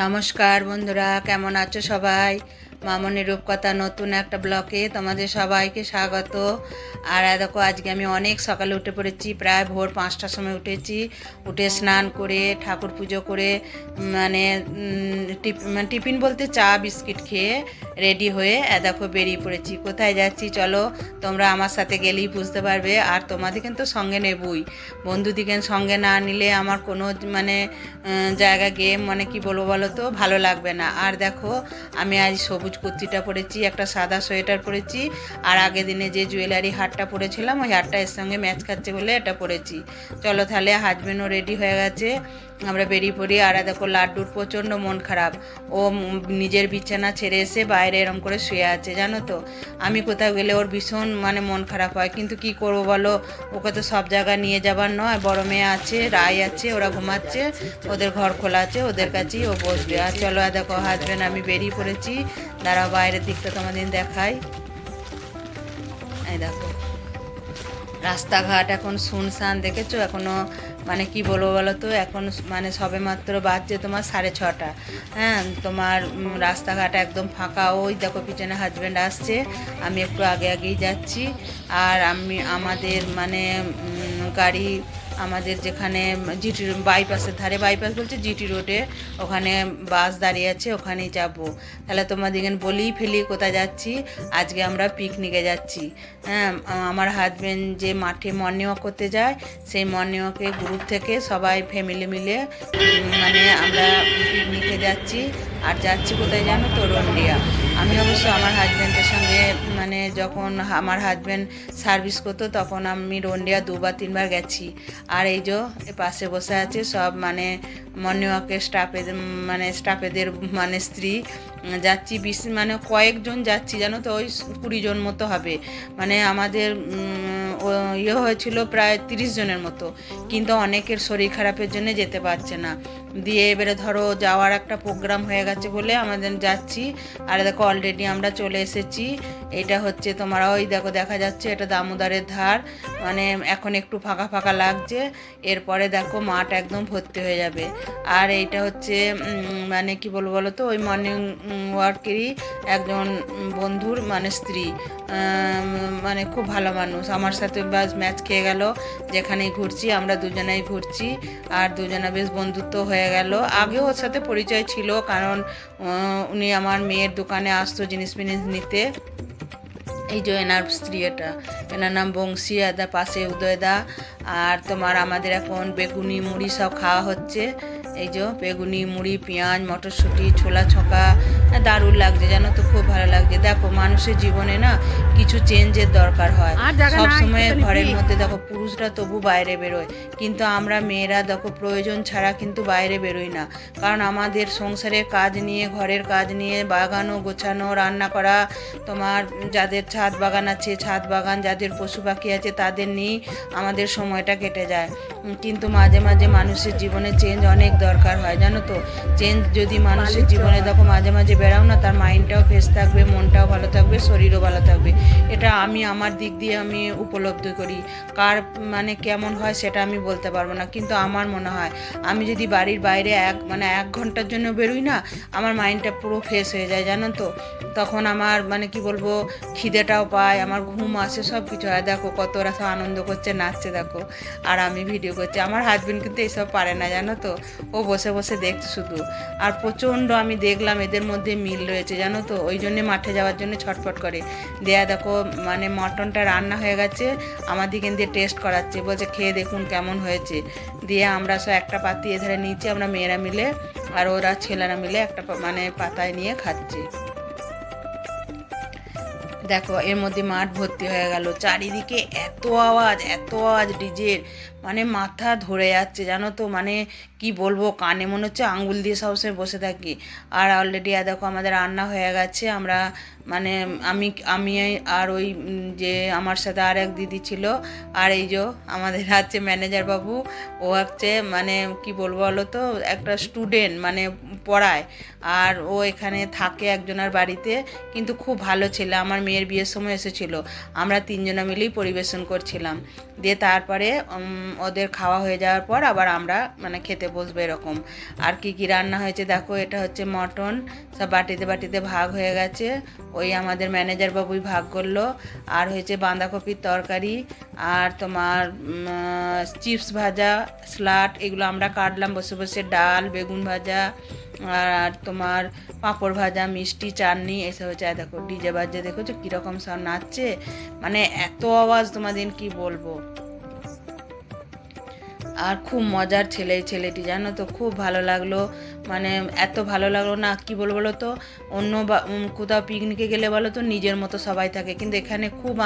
নমস্কার বন্ধুরা, কেমন আছো সবাই? মামনের রূপকথা নতুন একটা ব্লকে তোমাদের সবাইকে স্বাগত। আর দেখো, আজকে আমি অনেক সকালে উঠে পড়েছি, প্রায় ভোর পাঁচটার সময় উঠেছি। উঠে স্নান করে, ঠাকুর পুজো করে মানে মানে টিফিন বলতে চা, বিস্কিট খেয়ে রেডি হয়ে দেখো বেরিয়ে পড়েছি। কোথায় যাচ্ছি চলো, তোমরা আমার সাথে গেলেই বুঝতে পারবে, আর তোমাদের কিন্তু সঙ্গে নেবই। বন্ধুদিকে সঙ্গে না নিলে আমার কোনো মানে জায়গা গিয়ে মানে কি বলব বলো তো, ভালো লাগবে না। আর দেখো, আমি আজ সবুজ কুর্তিটা পরেছি, একটা সাদা সোয়েটার পরেছি, আর আগের দিনে যে জুয়েলারি হারটা পরেছিলাম, ওই হারটা এর সঙ্গে ম্যাচ খাচ্ছে বলে এটা পরেছি। চলো তাহলে হাজবেন্ডও রেডি হয়ে গেছে, আমরা বেরিয়ে পড়ি। আর দেখো, লাড্ডুর প্রচণ্ড মন খারাপ। ও নিজের বিছানা ছেড়ে এসে বাইরে এরম করে শুয়ে আছে, জানো তো? আমি কোথাও গেলে ওর ভীষণ মানে মন খারাপ হয়। কিন্তু কি করব বলো? ওকে তো সব জায়গায় নিয়ে যাবার নয়। বড় মেয়ে আছে রায় আছে, ওরা ঘুমাচ্ছে, ওদের ঘর খোলা আছে, ওদের কাছেই ও বসবে। আর চলো দেখো হাজব্যান্ড আমি বেরিয়ে পড়েছি। দাঁড়া বাইরের দিকটা তোমাদের দেখাই। এই দেখো। রাস্তাঘাট এখন শুনশান দেখেছ? এখনও মানে কি বলব বলো তো এখন মানে সবে মাত্র বাজছে তোমার সাড়ে ছটা। হ্যাঁ তোমার রাস্তাঘাট একদম ফাঁকা। ওই দেখো পিছনে হাজব্যান্ড আসছে। আমি একটু আগে আগেই যাচ্ছি। আর আমি, আমাদের মানে গাড়ি আমাদের যেখানে জিটি বাইপাসের ধারে বাইপাস বলছে জিটি রোডে ওখানে বাস দাঁড়িয়ে আছে, ওখানেই যাব। তাহলে তোমাদেরকে বলেই ফেলি কোথায় যাচ্ছি। আজকে আমরা পিকনিকে যাচ্ছি। হ্যাঁ আমার হাজবেন্ড যে মাঠে মর্নিং ওয়াক করতে যায়, সেই মর্নিং ওয়াকে গ্রুপ থেকে সবাই ফ্যামিলি মিলে মানে আমরা পিকনিকে যাচ্ছি। আর যাচ্ছি কোথায় জানো? তো রন্ডিয়া আমি অবশ্য আমার হাজব্যান্ডের সঙ্গে মানে যখন আমার হাজব্যান্ড সার্ভিস করতো, তখন আমি রন্ডিয়া দুবার, তিনবার গেছি। আর এই যে পাশে বসে আছে সব মানে মর্নিং ওয়াকের স্টাফেদের মানে স্টাফেদের মানে স্ত্রী। যাচ্ছি, বিশ মানে কয়েকজন যাচ্ছি, জানো তো, ওই কুড়ি জন মতো হবে। মানে আমাদের ইয়ে হয়েছিল প্রায় তিরিশ জনের মতো। কিন্তু অনেকের শরীর খারাপের জন্য যেতে পারছে না। দিয়ে এবারে ধরো যাওয়ার একটা প্রোগ্রাম হয়ে গেছে বলে আমাদের যাচ্ছি। আর দেখো অলরেডি আমরা চলে এসেছি। এটা হচ্ছে তোমার, ওই দেখো দেখা যাচ্ছে এটা দামোদরের ধার। মানে এখন একটু ফাঁকা ফাঁকা লাগছে। এরপরে দেখো মাঠ একদম ভর্তি হয়ে যাবে। আর এইটা হচ্ছে মানে কি বলব বলো তো? ওই মর্নিং ওয়ার্কেরই একজন বন্ধুর মানে স্ত্রী। মানে খুব ভালো মানুষ। আমার সাথে বাস ম্যাচ খেয়ে গেল। যেখানেই ঘুরছি, আমরা দুজনেই ঘুরছি। আর দুজনে বেশ বন্ধুত্ব হয়ে গেল। আগেও ওর সাথে পরিচয় ছিল, কারণ উনি আমার মেয়ের দোকানে আসতো জিনিস ফিনিস নিতে। এই যে এনার স্ত্রী এটা, এনার নাম বংশী আদা পাশে উদয়দা। আর তোমার আমাদের এখন বেগুনি মুড়ি সব খাওয়া হচ্ছে। এই যে বেগুনি মুড়ি পেঁয়াজ মটরশুঁটি ছোলা ছকা দারুণ লাগছে জানো তো খুব ভালো লাগছে। দেখো মানুষের জীবনে না কিছু চেঞ্জের দরকার হয়। সব সময় ঘরের মধ্যে দেখো পুরুষরা তবু বাইরে বেরোয়। কিন্তু আমরা মেয়েরা দেখো প্রয়োজন ছাড়া কিন্তু বাইরে বেরোই না। কারণ আমাদের সংসারের কাজ নিয়ে ঘরের কাজ নিয়ে বাগানো গোছানো রান্না করা তোমার যাদের ছাদ বাগান আছে ছাদ বাগান যাদের পশু পাখি আছে তাদের নিয়েই আমাদের সময়টা কেটে যায়। কিন্তু মাঝে মাঝে মানুষের জীবনে চেঞ্জ অনেক দরকার হয় জানো তো? চেঞ্জ যদি মানুষের জীবনে দেখো মাঝে মাঝে বেড়াও না তার মাইন্ডটাও ফ্রেশ থাকবে মনটাও ভালো থাকবে শরীরও ভালো থাকবে। এটা আমি আমার দিক দিয়ে আমি উপলব্ধি করি। কার মানে কেমন হয় সেটা আমি বলতে পারব না কিন্তু আমার মনে হয় আমি যদি বাড়ির বাইরে এক মানে এক ঘণ্টার জন্য বেরোই না আমার মাইন্ডটা পুরো ফ্রেশ হয়ে যায় জানো তো? তখন আমার মানে কি বলব খিদেটাও পায় আমার ঘুম আসে সব কিছু হয়। দেখো কত ওরা সব আনন্দ করছে নাচছে দেখো। আর আমি ভিডিও করছি। আমার হাজব্যান্ড কিন্তু এইসব পারে না, জানো তো? ও বসে বসে দেখছে শুধু। আর প্রচণ্ড আমি দেখলাম এদের মধ্যে মিল রয়েছে, জানো তো? ওই জন্যে মাঠে যাওয়ার জন্য ছটফট করে। দেয়া দেখো মানে মটনটা রান্না হয়ে গেছে দিকে দিয়ে টেস্ট করাচ্ছে। বলছে, খেয়ে দেখুন কেমন হয়েছে। দিয়ে আমরা সব একটা পাতি এধারে নিচে আমরা মেয়েরা মিলে, আর ওরা ছেলেরা মিলে একটা মানে পাতায় নিয়ে খাচ্ছে। দেখো, এর মধ্যে মাঠ ভর্তি হয়ে গেল। চারিদিকে এত আওয়াজ এত আওয়াজ ডিজের। মানে মাথা ধরে যাচ্ছে, জানো তো? মানে কি বলব, কানে মনে হচ্ছে আঙ্গুল দিয়ে সবসময় বসে থাকি। আর অলরেডি দেখো, আমাদের রান্না হয়ে গেছে। আমরা মানে আমি আমি আর ওই যে আমার সাথে আর এক দিদি ছিল, আর এই যে আমাদের হচ্ছে ম্যানেজার বাবু, ও হচ্ছে মানে কি বলব বলো তো, একটা স্টুডেন্ট মানে পড়ায়, আর ও এখানে থাকে একজনের বাড়িতে, কিন্তু খুব ভালো ছেলে, আমার মেয়ের বিয়ের সময় এসেছিল, আমরা তিনজনা মিলেই পরিবেশন করছিলাম, দিয়ে তারপরে ওদের খাওয়া হয়ে যাওয়ার পর আবার আমরা মানে খেতে বসবো এরকম, আর কি কি রান্না হয়েছে দেখো, এটা হচ্ছে মটন, সব বাটিতে বাটিতে ভাগ হয়ে গেছে ওই আমাদের ম্যানেজার বাবুই ভাগ করল। আর হয়েছে বাঁধাকপির তরকারি, আর তোমার চিপস ভাজা স্লাট এগুলো আমরা কাটলাম বসে বসে, ডাল, বেগুন ভাজা, আর তোমার পাঁপড় ভাজা, মিষ্টি, চাটনি, এসব হচ্ছে। দেখো, ডিজে বাজে দেখেছ কীরকম সব নাচছে? মানে এত আওয়াজ তোমাদের, কি বলব? আর খুব মজার ছেলে ছেলেটি, জানো তো? খুব ভালো লাগল। মানে এত ভালো লাগল না, কি বলব বলো তো? অন্য বা- কোথাও পিকনিকে গেলে বলো তো, নিজের মতো সবাই থাকে। কিন্তু এখানে খুব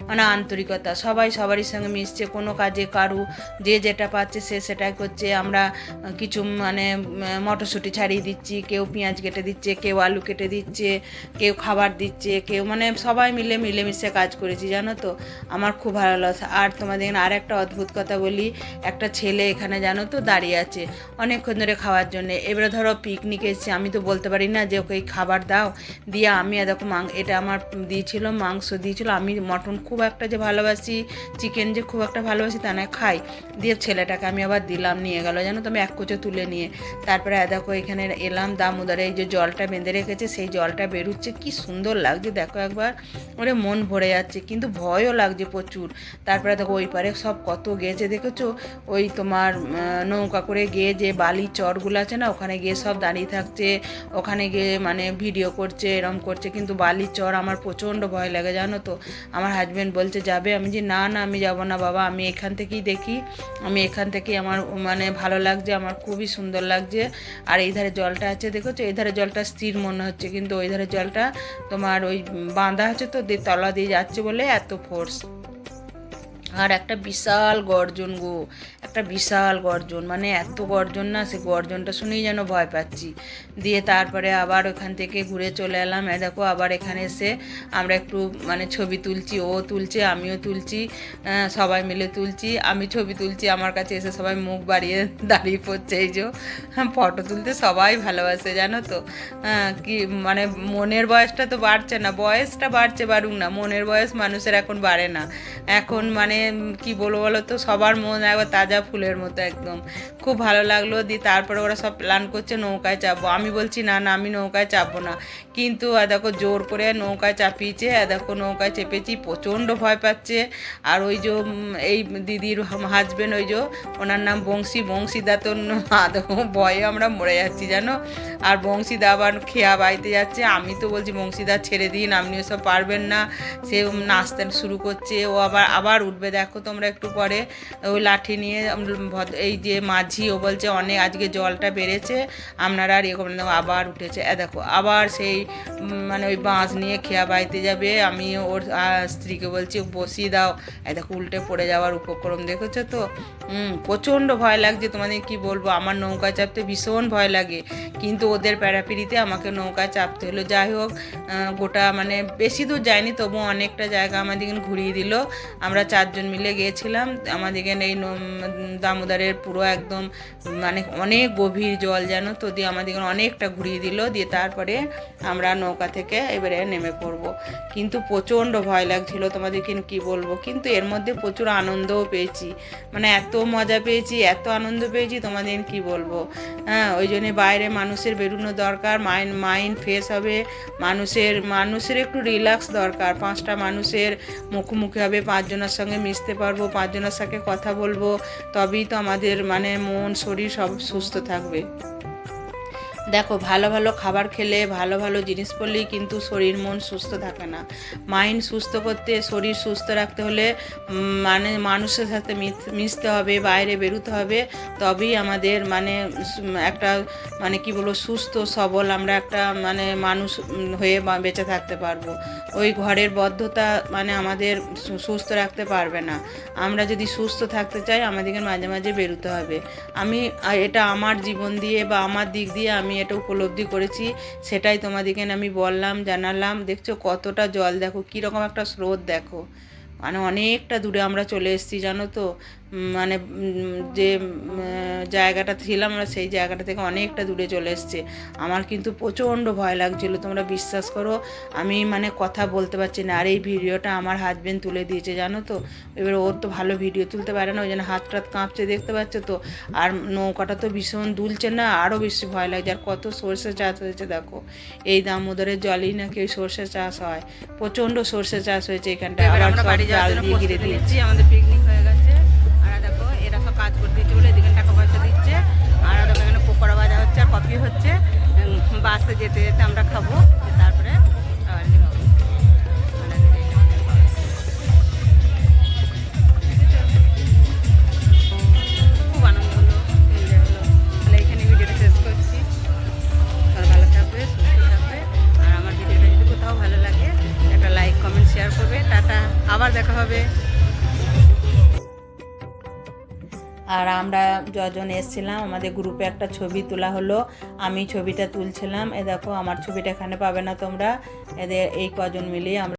মানে আন্তরিকতা। সবাই সবারই সঙ্গে মিশছে, কোনো কাজে কারু, যে যেটা পাচ্ছে সে সেটাই করছে। আমরা কিছু মানে মটরশুঁটি ছাড়িয়ে দিচ্ছি, কেউ পেঁয়াজ কেটে দিচ্ছে, কেউ আলু কেটে দিচ্ছে, কেউ খাবার দিচ্ছে, কেউ মানে সবাই মিলে মিলেমিশে কাজ করেছি, জানো তো? আমার খুব ভালো লাগছে। আর তোমাদের আর একটা অদ্ভুত কথা বলি। একটা ছেলে এখানে জানো তো দাঁড়িয়ে আছে অনেকক্ষণ ধরে খাওয়ার জন্য। এবারে ধরো পিকনিক এসেছে, আমি তো বলতে পারি না যে ওকে খাবার দাও। দিয়ে আমি দেখো মাং এটা আমার দিয়েছিল, মাংস দিয়েছিল। আমি মটন খুব একটা যে ভালোবাসি চিকেন যে খুব একটা ভালোবাসি তা না খাই। দিয়ে ছেলেটাকে আমি আবার দিলাম, নিয়ে গেল জানো তো আমি এক কোচে তুলে নিয়ে। তারপরে দেখো এখানে এলাম, দামোদরে এই যে জলটা বেঁধে রেখেছে, সেই জলটা বেরোচ্ছে। কি সুন্দর লাগছে, দেখো একবার। ওরে মন ভরে যাচ্ছে, কিন্তু ভয়ও লাগছে প্রচুর। তারপরে দেখো ওই পারে সব কত গেছে, দেখেছ? ওই তোমার নৌকা করে গিয়ে যে বালি চরগুলো আছে না, ওখানে গিয়ে সব দাঁড়িয়ে থাকছে, ওখানে গিয়ে মানে ভিডিও করছে, এরম করছে। কিন্তু বালির চর আমার প্রচণ্ড ভয় লাগে, জানো তো। আমার হাজব্যান্ড বলছে, যাবে? আমি যে, না না, আমি যাব না, বাবা। আমি এখান থেকেই দেখি। আমি এখান থেকেই আমার মানে ভালো লাগছে, আমার খুবই সুন্দর লাগছে। আর এই ধারে জলটা আছে, দেখেছ? এই ধারে জলটা স্থির মনে হচ্ছে। কিন্তু ওই ধারে জলটা তোমার ওই বাঁধা আছে তো তলা দিয়ে যাচ্ছে বলে এত ফোর্স আর একটা বিশাল গর্জন গো। একটা বিশাল গর্জন মানে এত গর্জন না সে গর্জনটা শুনেই যেন ভয় পাচ্ছি। দিয়ে তারপরে আবার ওখান থেকে ঘুরে চলে এলাম। এ দেখো আবার এখানে এসে আমরা একটু মানে ছবি তুলছি ও তুলছে আমিও তুলছি সবাই মিলে তুলছি আমি ছবি তুলছি আমার কাছে এসে সবাই মুখ বাড়িয়ে দাঁড়িয়ে পড়ছে এই যে ফটো তুলতে সবাই ভালোবাসে জানো তো। হ্যাঁ, কি মানে মনের বয়সটা তো বাড়ছে না বয়সটা বাড়ছে বাড়ুক না মনের বয়স মানুষের এখন বাড়ে না। এখন মানে কি বলব বলো তো সবার মন একবার তাজা ফুলের মতো একদম। খুব ভালো লাগল দিয়ে তারপরে ওরা সব প্ল্যান করছে নৌকায় চাপবো। আমি বলছি না না আমি নৌকায় চাপবো না। কিন্তু আহ, দেখো জোর করে নৌকায় চাপিয়েছে আহ, দেখো নৌকায় চেপেছি প্রচণ্ড ভয় পাচ্ছে। আর ওই যে এই দিদির হাজবেন্ড ওই যে ওনার নাম বংশী বংশীদা তো ভয়ে আমরা মরে যাচ্ছি জানো? আর বংশীদা আবার খেয়া বাইতে যাচ্ছে। আমি তো বলছি বংশীদা ছেড়ে দিন আপনি ওসব পারবেন না। সে নাচতে শুরু করছে ও আবার আবার উঠবে। দেখো তোমরা একটু পরে ওই লাঠি নিয়ে এই যে মাঝি ও বলছে, অনেক, আজকে জলটা বেড়েছে, আপনারা আর এরকম আবার উঠেছে। এ দেখো, আবার সেই মানে ওই বাঁশ নিয়ে খেয়া বাইতে যাবে, আমি ওর স্ত্রীকে বলছি, বসিয়ে দাও। এ দেখো, উল্টে পড়ে যাওয়ার উপক্রম, দেখেছ তো? প্রচণ্ড ভয় লাগছে, তোমাদের কি বলব? আমার নৌকা চাপতে ভীষণ ভয় লাগে, কিন্তু ওদের প্যারাপিড়িতে আমাকে নৌকায় চাপতে হলো। যাই হোক গোটা মানে বেশি দূর যায়নি তবু অনেকটা জায়গা আমাদেরকে ঘুরিয়ে দিল। আমরা চারজন মিলে গিয়েছিলাম আমাদেরকে এই দামোদরের পুরো একদম মানে অনেক গভীর জল যেন তো দিয়ে আমাদেরকে অনেকটা ঘুরিয়ে দিল, দিয়ে তারপরে আমরা নৌকা থেকে এবারে নেমে পড়ব। কিন্তু প্রচণ্ড ভয় লাগছিল তোমাদেরকে কি বলব, কিন্তু এর মধ্যে প্রচুর আনন্দও পেয়েছি। মানে এত মজা পেয়েছি, এত আনন্দ পেয়েছি, তোমাদের কি বলব? হ্যাঁ ওই জন্যে বাইরে মানুষের বেরোনো দরকার মাইন্ড মাইন্ড ফ্রেশ হবে, মানুষের মানুষের একটু রিল্যাক্স দরকার। পাঁচটা মানুষের মুখোমুখি হবে, পাঁচজনের সঙ্গে মিশতে পারব, পাঁচজনের সাথে কথা বলব। তবেই তো আমাদের মানে মন শরীর সব সুস্থ থাকবে। দেখো, ভালো ভালো খাবার খেলে ভালো ভালো জিনিস পড়লেই কিন্তু শরীর, মন সুস্থ থাকে না। মাইন্ড সুস্থ করতে, শরীর সুস্থ রাখতে হলে মানে মানুষের সাথে মিশ- মিশতে হবে, বাইরে বেরোতে হবে। তবেই আমাদের মানে একটা মানে কি বলব, সুস্থ, সবল আমরা একটা মানে মানুষ হয়ে বেঁচে থাকতে পারব। ওই ঘরের বদ্ধতা মানে আমাদের সুস্থ রাখতে পারবে না। আমরা যদি সুস্থ থাকতে চাই, আমাদেরকে মাঝে মাঝে বেরোতে হবে। আমি এটা আমার জীবন দিয়ে বা আমার দিক দিয়ে আমি এটা উপলব্ধি করেছি, সেটাই তোমাদেরকে আমি বললাম, জানালাম। দেখছ কতটা জল, দেখো কীরকম একটা স্রোত, দেখো। মানে অনেকটা দূরে আমরা চলে এসেছি, জানো তো? মানে যে জায়গাটা ছিলাম আমরা সেই জায়গাটা থেকে অনেকটা দূরে চলে এসেছি। আমার কিন্তু প্রচণ্ড ভয় লাগছিল তোমরা বিশ্বাস করো আমি মানে কথা বলতে পারছি না। আর এই ভিডিওটা আমার হাজব্যান্ড তুলে দিয়েছে জানো তো? এবার ওর তো ভালো ভিডিও তুলতে পারে না ওই জন্য হাত টাত কাঁপছে দেখতে পাচ্ছ তো? আর নৌকাটা তো ভীষণ দুলছে না আরও বেশি ভয় লাগছে। আর কত সর্ষে চাষ হয়েছে দেখো? এই দামোদরের জলই নাকি ওই সর্ষে চাষ হয়। প্রচণ্ড সর্ষে চাষ হয়েছে এখানটা এবার আবার আমরা সব জাল দিয়ে ঘিরে প্রস্তুতি আমাদের পিকনিক কাজ করতে দিচ্ছে বলে এদিকে টাকা পয়সা দিচ্ছে। আর এখানে পোকরা ভাজা হচ্ছে আর কফি হচ্ছে। বাসে যেতে যেতে আমরা খাব। আর আমরা যজন এসেছিলাম, আমাদের গ্রুপে একটা ছবি তোলা হলো। আমি ছবিটা তুলছিলাম। এ দেখো, আমার ছবিটা এখানে পাবে না তোমরা। এদের এই কজন মিলিয়ে আমরা